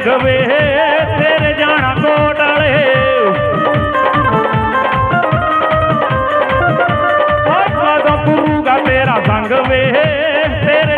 ਅੱਖ ਤੇਰੇ ਜਾਣਾ ਕੋਟ ਵਾਲੇ। ਓਏ ਕਦੋਂ ਗੁਰੂ ਦਾ ਸੰਗ ਵੇ? ਤੇਰੇ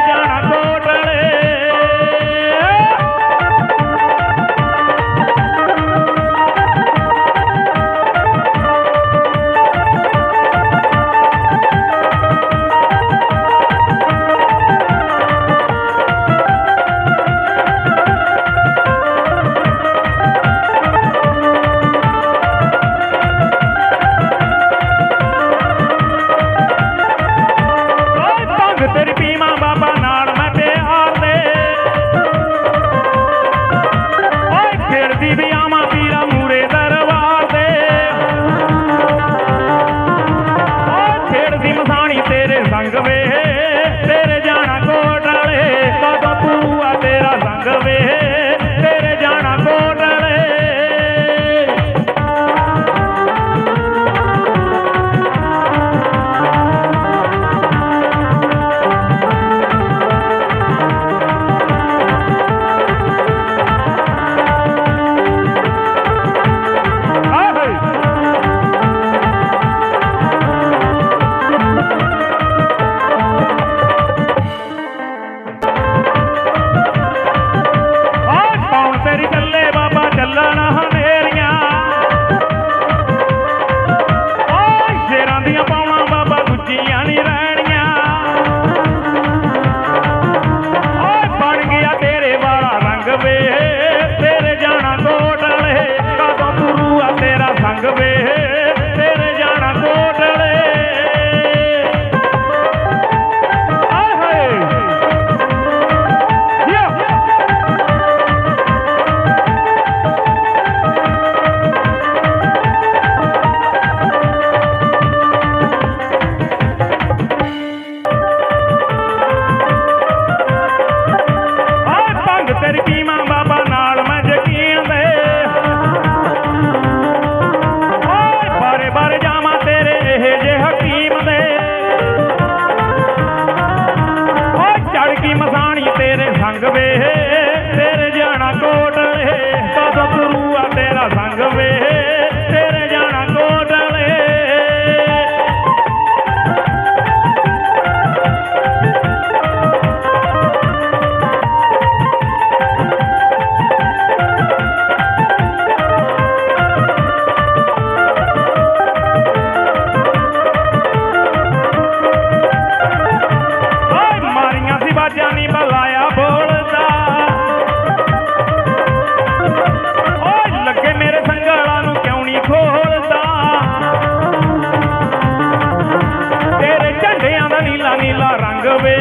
ਸੰਗ ਵੇ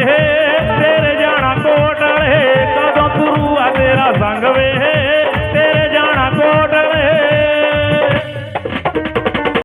ਤੇਰੇ ਜਾਣਾ ਕੋਟਲੇ ਕਦੋਂ ਤੂੰ ਆ ਤੇਰਾ ਸੰਗ ਵੇ